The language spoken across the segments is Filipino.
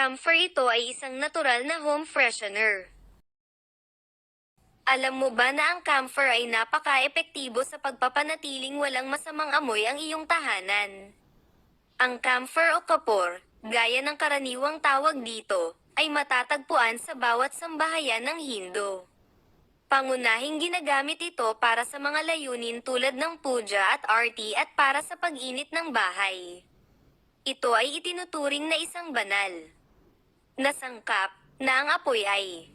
Camphor ito ay isang natural na home freshener. Alam mo ba na ang camphor ay napaka-epektibo sa pagpapanatiling walang masamang amoy ang iyong tahanan? Ang camphor o kapor, gaya ng karaniwang tawag dito, ay matatagpuan sa bawat sambahayan ng Hindo. Pangunahing ginagamit ito para sa mga layunin tulad ng puja at arti at para sa pag-init ng bahay. Ito ay itinuturing na isang banal. Nasangkap na ang apoy ay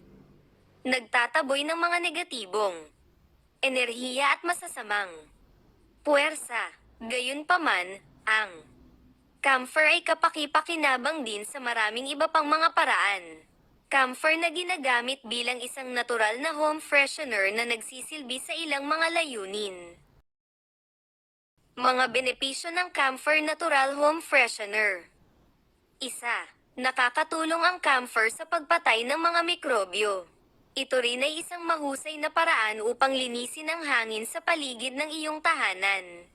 nagtataboy ng mga negatibong enerhiya at masasamang puwersa. Gayunpaman, ang camphor ay kapaki-pakinabang din sa maraming iba pang mga paraan. Camphor na ginagamit bilang isang natural na home freshener na nagsisilbi sa ilang mga layunin. Mga benepisyo ng camphor natural home freshener. Isa, nakakatulong ang camphor sa pagpatay ng mga mikrobyo. Ito rin ay isang mahusay na paraan upang linisin ang hangin sa paligid ng iyong tahanan.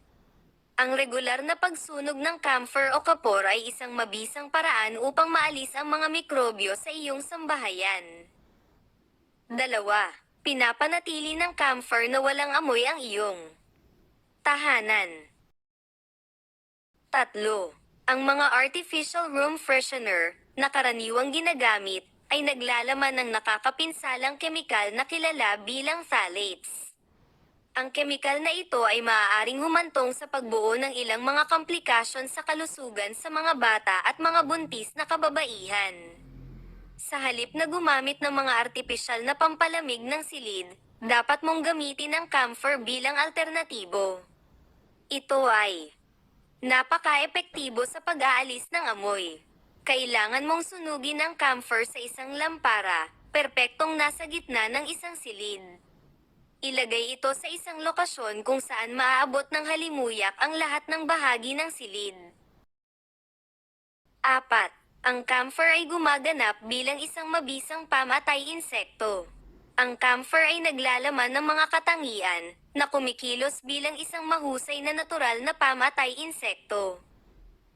Ang regular na pagsunog ng camphor o kapor ay isang mabisang paraan upang maalis ang mga mikrobyo sa iyong sambahayan. Dalawa, pinapanatili ng camphor na walang amoy ang iyong tahanan. Tatlo, ang mga artificial room freshener na karaniwang ginagamit ay naglalaman ng nakakapinsalang kemikal na kilala bilang phthalates. Ang kemikal na ito ay maaaring humantong sa pagbuo ng ilang mga komplikasyon sa kalusugan sa mga bata at mga buntis na kababaihan. Sa halip na gumamit ng mga artipisyal na pampalamig ng silid, dapat mong gamitin ang camphor bilang alternatibo. Ito ay napaka-epektibo sa pag-aalis ng amoy. Kailangan mong sunugin ang camphor sa isang lampara, perpektong nasa gitna ng isang silid. Ilagay ito sa isang lokasyon kung saan maaabot ng halimuyak ang lahat ng bahagi ng silid. Apat, ang camphor ay gumaganap bilang isang mabisang pamatay insekto. Ang camphor ay naglalaman ng mga katangian na kumikilos bilang isang mahusay na natural na pamatay insekto.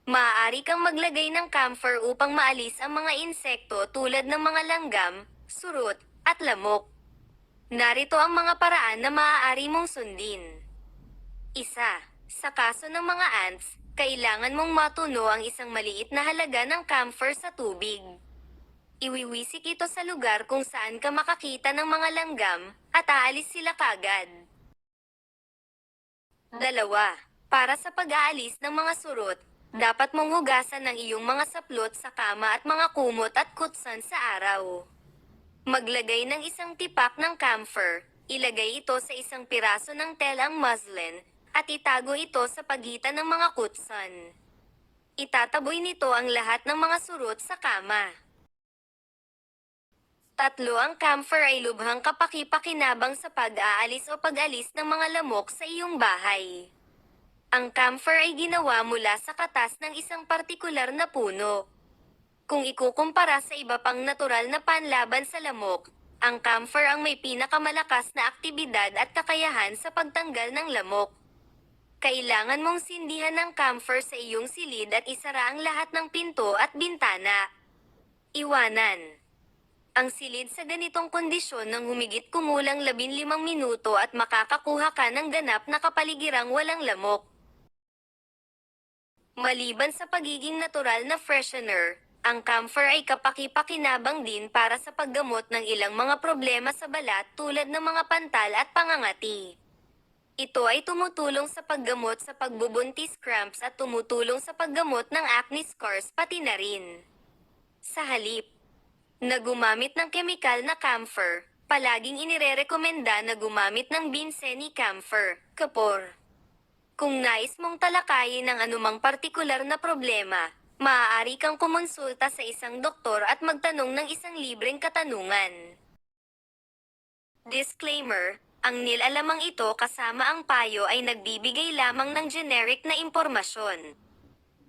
Maaari kang maglagay ng camphor upang maalis ang mga insekto tulad ng mga langgam, surot, at lamok. Narito ang mga paraan na maaari mong sundin. Isa, sa kaso ng mga ants, kailangan mong matuno ang isang maliit na halaga ng camphor sa tubig. Iwiwisik ito sa lugar kung saan ka makakita ng mga langgam at aalis sila kagad. Dalawa, para sa pag-aalis ng mga surot, dapat mong hugasan ng iyong mga saplot sa kama at mga kumot at kutsan sa araw. Maglagay ng isang tipak ng camphor, ilagay ito sa isang piraso ng telang muslin, at itago ito sa pagitan ng mga kutsan. Itataboy nito ang lahat ng mga surot sa kama. Tatlo ang camphor ay lubhang kapaki-pakinabang sa pag-aalis o pag-alis ng mga lamok sa iyong bahay. Ang camphor ay ginawa mula sa katas ng isang partikular na puno. Kung ikukumpara sa iba pang natural na panlaban sa lamok, ang camphor ang may pinakamalakas na aktibidad at kakayahan sa pagtanggal ng lamok. Kailangan mong sindihan ng camphor sa iyong silid at isara ang lahat ng pinto at bintana. Iwanan. Ang silid sa ganitong kondisyon ng humigit kumulang 15 minuto at makakakuha ka ng ganap na kapaligirang walang lamok. Maliban sa pagiging natural na freshener, ang camphor ay kapaki-pakinabang din para sa paggamot ng ilang mga problema sa balat tulad ng mga pantal at pangangati. Ito ay tumutulong sa paggamot sa pagbubuntis cramps at tumutulong sa paggamot ng acne scars pati na rin. Sa halip, na gumamit ng kemikal na camphor, palaging inirerekomenda na gumamit ng Binseni camphor, kapor. Kung nais mong talakayin ng anumang partikular na problema, maaari kang kumonsulta sa isang doktor at magtanong ng isang libreng katanungan. Disclaimer, ang nilalamang ito kasama ang payo ay nagbibigay lamang ng generic na impormasyon.